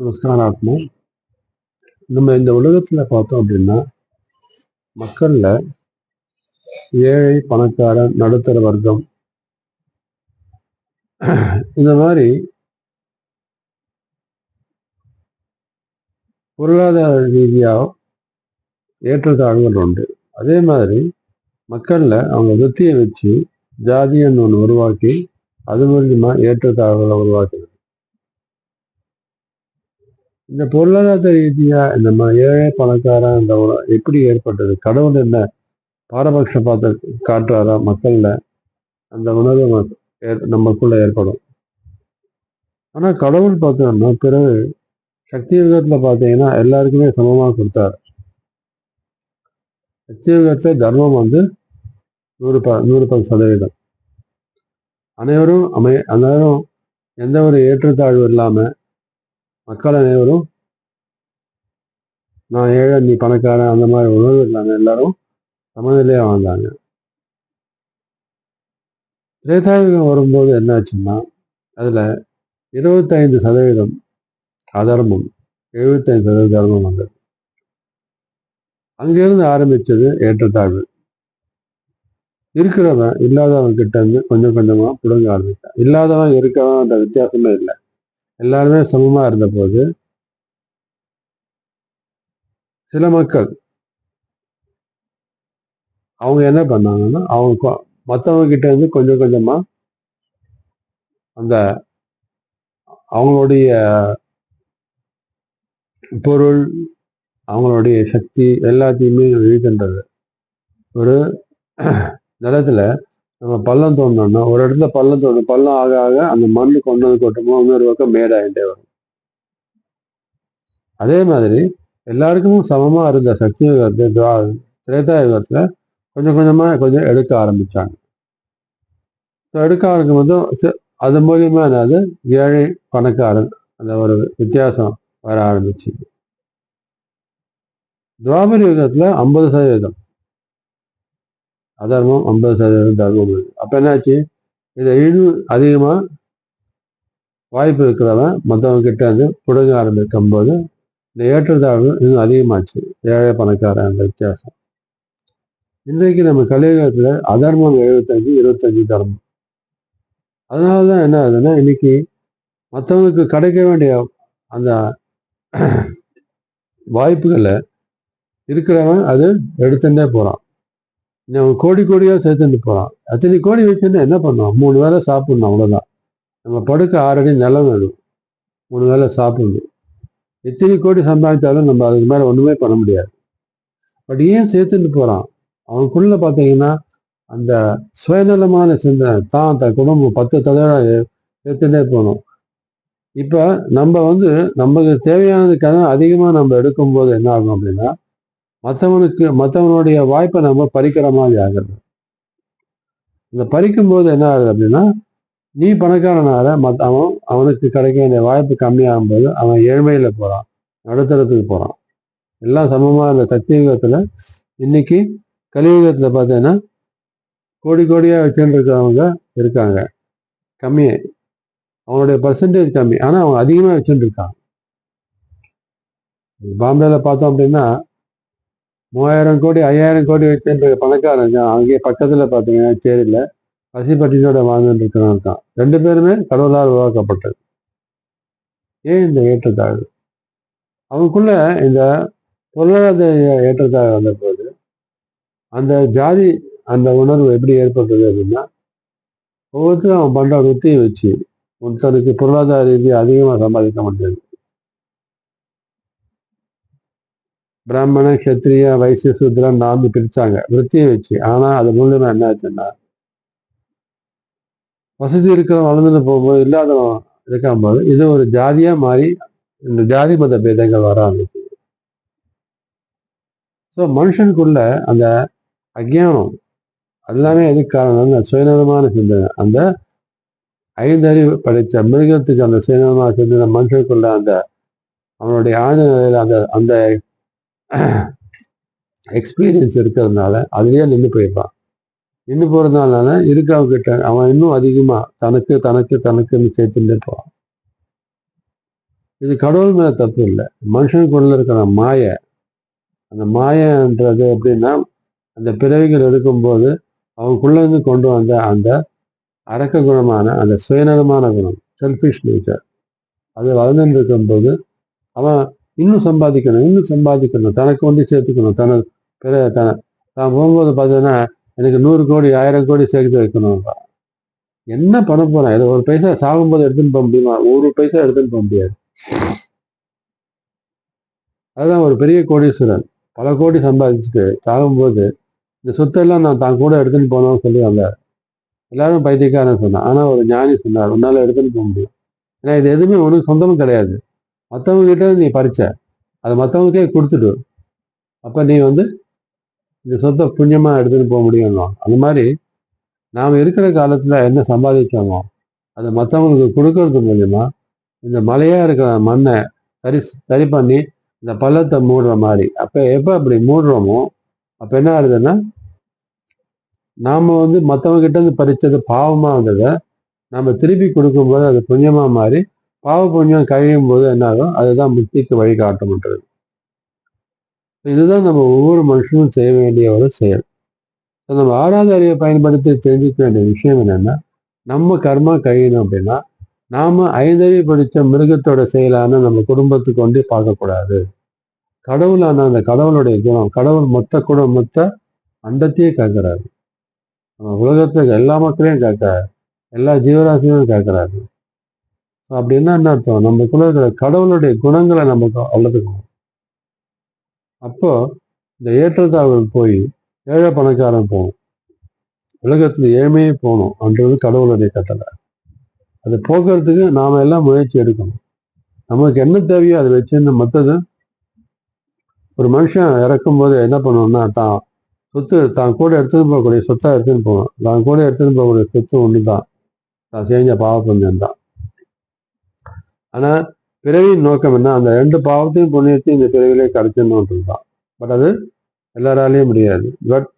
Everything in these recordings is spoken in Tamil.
நமஸ்கார ஆத்மா நம்ம இந்த உலகத்துல பார்த்தோம் அப்படின்னா மக்கள்ல ஏழை பணக்காரன் நடுத்தர வர்க்கம் இந்த மாதிரி பொருளாதார ரீதியாக ஏற்றத்தாழ்வுகள் உண்டு. அதே மாதிரி மக்கள்ல அவங்க வித்தியை வச்சு ஜாதின்னு ஒன்று உருவாக்கி அது மூலியமா ஏற்றத்தாழ்வுகளை உருவாக்குது. இந்த பொருளாதார ரீதியா இந்த ஏழை பணக்காரன் இந்த உலகம் எப்படி ஏற்பட்டது? கடவுள் என்ன பாரபட்ச பார்த்து காட்டுறாரா மக்கள்ல? அந்த உணர்வு ஏற்- நமக்குள்ள ஏற்படும். ஆனா கடவுள் பார்த்தோம்னா பிறகு சக்தி யுகத்துல பார்த்தீங்கன்னா எல்லாருக்குமே சமமா கொடுத்தாரு. சக்தி யுகத்துல தர்மம் வந்து நூறு ப நூறு பத்து சதவீதம். அனைவரும் அமை அனைவரும் எந்த ஒரு ஏற்றத்தாழ்வு இல்லாமல் மக்கள் அனைவரும் நான் ஏழை நீ பணக்காரன் அந்த மாதிரி உணர்வு எல்லாரும் சமநிலையா வாழ்ந்தாங்க. திரேதாயுகம் வரும்போது என்னாச்சுன்னா அதுல இருபத்தைந்து சதவீதம் அதர்மம் எழுபத்தைந்து சதவீத தர்மம் வந்தது. அங்கிருந்து ஆரம்பிச்சது ஏற்றத்தாழ்வு. இருக்கிறவன் இல்லாதவன் கிட்ட இருந்து கொஞ்சம் கொஞ்சமா புடுங்க ஆரம்பிச்சான். இல்லாதவன் இருக்கவன் வித்தியாசமே இல்லை. எல்லாருமே சமமா இருந்தபோது சில மக்கள் அவங்க என்ன பண்ணாங்கன்னா அவங்க கொ- மத்தவங்க கிட்ட இருந்து கொஞ்சம் கொஞ்சமா அந்த அவங்களுடைய பொருள் அவங்களுடைய சக்தி எல்லாத்தையுமே இழுக்கின்றது ஒரு நிலத்தில் நம்ம பள்ளம் தோண்டோம்னா ஒரு இடத்துல பள்ளம் தோணும் பள்ளம் ஆக ஆக அந்த மண்ணு கொண்டு வந்து கொட்டுமோ இன்னொரு பக்கம் மேடாயிட்டே வரும். அதே மாதிரி எல்லாருக்கும் சமமா இருந்த சக்தி யுகத்தை துவா- திரேதா யுகத்துல கொஞ்சம் கொஞ்சமா கொஞ்சம் எடுக்க ஆரம்பிச்சாங்க. ஸோ எடுக்க ஆரம்பிக்கும்போது அது மூலியமாக என்னது? ஏழை பணக்காரன் அந்த ஒரு வித்தியாசம் வர ஆரம்பிச்சு துவாபர யுகத்துல ஐம்பது சதவீதம். அதர்மம் ஐம்பது சதவீதம் தர்மம் இருக்கு அப்ப என்னாச்சு? இதை இன்னும் அதிகமாக வாய்ப்பு இருக்கிறவன் மற்றவங்க கிட்ட இருந்து புடுங்க ஆரம்பிக்கும் போது இந்த ஏற்றத்தாழ்வு இன்னும் அதிகமாச்சு. ஏழை பணக்காரன் அந்த வித்தியாசம். இன்றைக்கு நம்ம கலியுகத்தில் அதர்மம் எழுபத்தஞ்சு இருபத்தஞ்சு தர்மம். அதனாலதான் என்ன ஆகுதுன்னா இன்னைக்கு மற்றவங்களுக்கு கிடைக்க வேண்டிய அந்த வாய்ப்புகளை இருக்கிறவன் அது எடுத்துட்டே போகிறான் இன்னும் கோடி கோடியாக சேர்த்துட்டு போகிறான் அத்தனை கோடி வச்சுருந்தா என்ன பண்ணுவோம் மூணு வேளை சாப்பிடணும் அவ்வளோதான் நம்ம படுக்க ஆறடி நிலம் வேணும். மூணு வேளை சாப்பிடணும். எத்தனை கோடி சம்பாதிச்சாலும் நம்ம அதுக்கு மேலே ஒன்றுமே பண்ண முடியாது. பட் ஏன் சேர்த்துட்டு போகிறான் அவனுக்குள்ள பார்த்தீங்கன்னா அந்த சுயநலமான சிந்தனை தான் தன் குடும்பம் பத்து தலைவராக சேர்த்துட்டே போகணும். இப்போ நம்ம வந்து நமக்கு தேவையானதுக்காக அதிகமாக நம்ம எடுக்கும்போது என்ன ஆகும் அப்படின்னா மற்றவனுக்கு மற்றவனுடைய வாய்ப்பை நம்ம பறிக்கிற மாதிரி ஆகிறது. இந்த பறிக்கும் போது என்ன ஆகுது அப்படின்னா நீ பணக்காரனால மத் அவன் அவனுக்கு கிடைக்க வேண்டிய வாய்ப்பு கம்மியாகும் போது அவன் ஏழ்மையில போகிறான் நடுத்தரத்துக்கு போகிறான் எல்லாம் சமமாக இந்த சத்தியுகத்துல இன்னைக்கு கலியுகத்தில் பார்த்தீங்கன்னா கோடி கோடியா வச்சுட்டு இருக்கிறவங்க இருக்காங்க. கம்மி. அவனுடைய பர்சன்டேஜ் கம்மி. ஆனால் அவன் அதிகமா வச்சுட்டு இருக்கான். பாம்பேல பார்த்தோம் அப்படின்னா மூவாயிரம் கோடி ஐயாயிரம் கோடி வச்சுட்டு பணக்காரன் இருக்கான் அங்கேயே பக்கத்துல சேரியில் பசி பசிப்பட்டினோட வாழ்ந்துட்டு இருக்கிறான் இருக்கான் ரெண்டு பேருமே கடவுளால் உருவாக்கப்பட்டது. ஏன் இந்த ஏற்றத்தாழ்வு? அவனுக்குள்ள இந்த பொருளாதார ஏற்றத்தாழ்வு வந்தபோது அந்த ஜாதி அந்த உணர்வு எப்படி ஏற்பட்டது அப்படின்னா ஒவ்வொருத்தரும் அவன் பண்ணுற வృத்தியை வச்சு ஒருத்தனுக்கு பொருளாதார ரீதியாக அதிகமாக சம்பாதிக்க முடியாது. பிராமணன் கத்திரிய வைசிய சூத்திரன் நான்கு பிரிச்சாங்க. விருத்தியை வச்சு. ஆனா அது மூலியமா என்ன ஆச்சுன்னா வசதி இருக்கிறவன் வளர்ந்துட்டு போகும்போது இல்லாதவன் இருக்காம போது இது ஒரு ஜாதியா மாறி இந்த ஜாதி மத பேதங்கள் வர ஆரம்பிச்சு ஸோ மனுஷனுக்குள்ள அந்த அஜானம் எல்லாமே எதுக்கு காரணம் சுயநலமான சிந்தனை. அந்த ஐந்தறிவு படைத்த மிருகத்துக்கு அந்த சுயநலமான சிந்தனை மனுஷனுக்குள்ள அந்த அவனுடைய ஆழ்ந்த நிலையில் அந்த அந்த எக்ஸ்பீரியன்ஸ் இருக்கிறதுனால அதுலேயே நின்று போயிருப்பான் நின்று போறதுனால இருக்கவங்க கிட்ட அவன் இன்னும் அதிகமா தனக்கு தனக்கு தனக்குன்னு சேர்த்துட்டே போவான் இது கடவுள் மேல தப்பு இல்லை. மனுஷனுக்குள்ள இருக்கிற மாயை அந்த மாயன்றது எப்படின்னா அந்த பிறவிகள் எடுக்கும்போது அவனுக்குள்ள இருந்து கொண்டு வந்த அந்த அரக்க குணமான அந்த சுயநலமான குணம் செல்ஃபிஷ் நேச்சர் அது வளர்ந்துட்டு இருக்கும்போது அவன் இன்னும் சம்பாதிக்கணும் இன்னும் சம்பாதிக்கணும். தனக்கு வந்து சேர்த்துக்கணும். தனக்கு பிற தன. தான் போகும்போது பார்த்தீங்கன்னா எனக்கு நூறு கோடி ஆயிரம் கோடி சேர்த்து வைக்கணும். என்ன பண்ண போறான்? இது ஒரு பைசா சாகும்போது எடுத்துன்னு போக முடியுமா? ஒரு பைசா எடுத்துன்னு போக முடியாது. அதுதான் ஒரு பெரிய கோடீஸ்வரன் பல கோடி சம்பாதிச்சுட்டு சாகும்போது இந்த சொத்தெல்லாம் நான் தான் கூட எடுத்துன்னு போனோம்னு சொல்லி வந்தார் எல்லாரும் பைத்தியக்காரன் சொன்னான். ஆனா ஒரு ஞானி சொன்னார் உன்னால எடுத்துன்னு போக முடியும். ஏன்னா இது எதுவுமே உனக்கு சொந்தமும் கிடையாது. மற்றவங்ககிட்ட நீ பறிச்ச அதை மற்றவங்களுக்கே கொடுத்துடு. அப்போ நீ வந்து இந்த சொத்தை புண்ணியமாக எடுத்துன்னு போக முடியும்னா. அந்த மாதிரி நாம் இருக்கிற காலத்தில் என்ன சம்பாதிச்சோமோ அதை மற்றவங்களுக்கு கொடுக்கறது மூலியமா இந்த மலையாக இருக்கிற மண்ணை சரி சரி பண்ணி இந்த பள்ளத்தை மூடுற மாதிரி. அப்போ எப்போ அப்படி மூடுறோமோ அப்போ என்ன ஆகுதுன்னா நாம் வந்து மற்றவங்ககிட்ட இருந்து பறித்தது பாவமாக வந்ததை நம்ம திருப்பி கொடுக்கும்போது அது புண்ணியமாக மாறி பாவ புண்ணியம் கழியும் போது என்ன ஆகும் அதுதான் முக்திக்கு வழி இதுதான் நம்ம ஒவ்வொரு மனுஷனும் செய்ய வேண்டிய ஒரு செயல். நம்ம ஆறாவது அறிவை பயன்படுத்தி தெரிஞ்சுக்க வேண்டிய விஷயம் என்னன்னா நம்ம கர்மா கழியணும் அப்படின்னா நாம ஐந்தறிவு படித்த மிருகத்தோட செயலான நம்ம குடும்பத்துக்கு வந்து பார்க்கக்கூடாது. கடவுளான அந்த கடவுளுடைய குணம் கடவுள் மொத்த கூட மொத்த அண்டத்தையே கேட்கிறாரு. நம்ம உலகத்துக்கு எல்லா மக்களையும் கேட்கிறாரு. எல்லா ஜீவராசியும் கேட்கிறாரு. அப்படின்னா என்ன அர்த்தம்? நமக்குள்ள இருக்கிற கடவுளுடைய குணங்களை நமக்கு வளர்த்துக்கணும். அப்போ இந்த ஏற்றத்தாழ்வு போய் ஏழை பணக்காரன் போகணும். உலகத்துல ஏழ்மையே போகணும் அன்றது கடவுளுடைய கட்டளை. அது போக்குறதுக்கு நாம எல்லாம் முயற்சி எடுக்கணும். நமக்கு என்ன தேவையோ அதை வச்சுன்னு மற்றது ஒரு மனுஷன் இறக்கும் போது என்ன பண்ணுவோம்னா தான் சொத்து தான் கூட எடுத்துன்னு போகக்கூடிய சொத்தா எடுத்துன்னு போகணும் தான் கூட எடுத்துன்னு போகக்கூடிய சொத்து ஒன்று தான் தான் செஞ்ச பாவ பஞ்சம் தான் ஆனா பிறவியின் நோக்கம் என்ன? அந்த ரெண்டு பாவத்தையும் புண்ணியத்தையும் இந்த பிறவிலே கிடைச்சிடணுன்றது தான். பட் அது எல்லாராலையும் முடியாது. பட்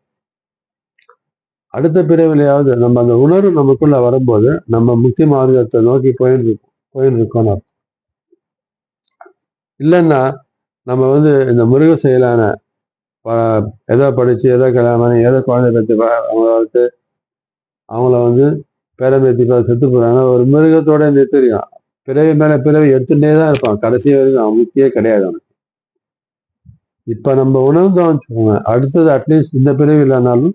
அடுத்த பிறவிலையாவது நம்ம அந்த உணர்வு நமக்குள்ள வரும்போது நம்ம முக்தி மார்க்கத்தை நோக்கி போயின்னு இருக்கோம் இருக்கோம்னு அர்த்தம். இல்லைன்னா நம்ம வந்து இந்த முருக செயலான எதோ படிச்சு எதோ கல்யாணம் பண்ணி குழந்தை பற்றி அவங்கள வந்து அவங்கள வந்து பேர பேத்தி செத்து போறாங்க. ஒரு மிருகத்தோட நிறுத்திருக்கான் பிறவி மேல பிறவி எடுத்துட்டே தான் இருப்பான். கடைசி வரைக்கும் அமைதியே கிடையாது அவனுக்கு. இப்ப நம்ம உணர்ந்தோம் வச்சுக்கோங்க. அடுத்தது அட்லீஸ்ட் இந்த பிறவி இல்லைனாலும்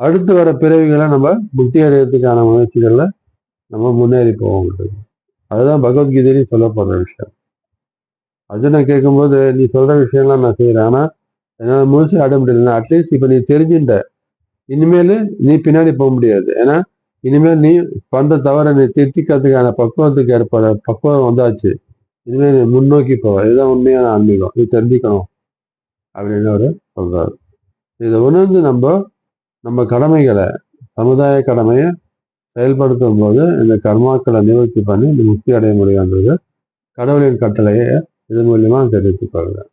அடுத்து வர பிறவிகளை நம்ம புக்தி அடையிறதுக்கான முயற்சிகள்ல நம்ம முன்னேறி போவோம். அதுதான் பகவத்கீதையிலையும் சொல்லப்படுற விஷயம். அர்ஜுனை கேட்கும்போது நீ சொல்ற விஷயம்லாம் நான் செய்யறேன் ஆனா என்னால் முழுசு ஆட முடியல அட்லீஸ்ட் இப்ப நீ தெரிஞ்சுட்ட. இனிமேல் நீ பின்னாடி போக முடியாது. ஏன்னா இனிமேல் நீ பண்ற தவிர நீ திருத்திக்கிறதுக்கான பக்குவத்துக்கு ஏற்பட பக்குவம் வந்தாச்சு. இனிமேல் நீ முன்னோக்கி போவ இதுதான் உண்மையான ஆன்மீகம். நீ தெரிஞ்சுக்கணும். அப்படின்னு ஒரு சொல்றாரு. இதை உணர்ந்து நம்ம நம்ம கடமைகளை சமுதாய கடமையை செயல்படுத்தும் போது இந்த கர்மாக்களை நிவர்த்தி பண்ணி இந்த முக்தி அடைய முடியுன்றது கடவுளின் கட்டளையை இது மூலியமா தெரிவித்துக் கொள்கிறேன்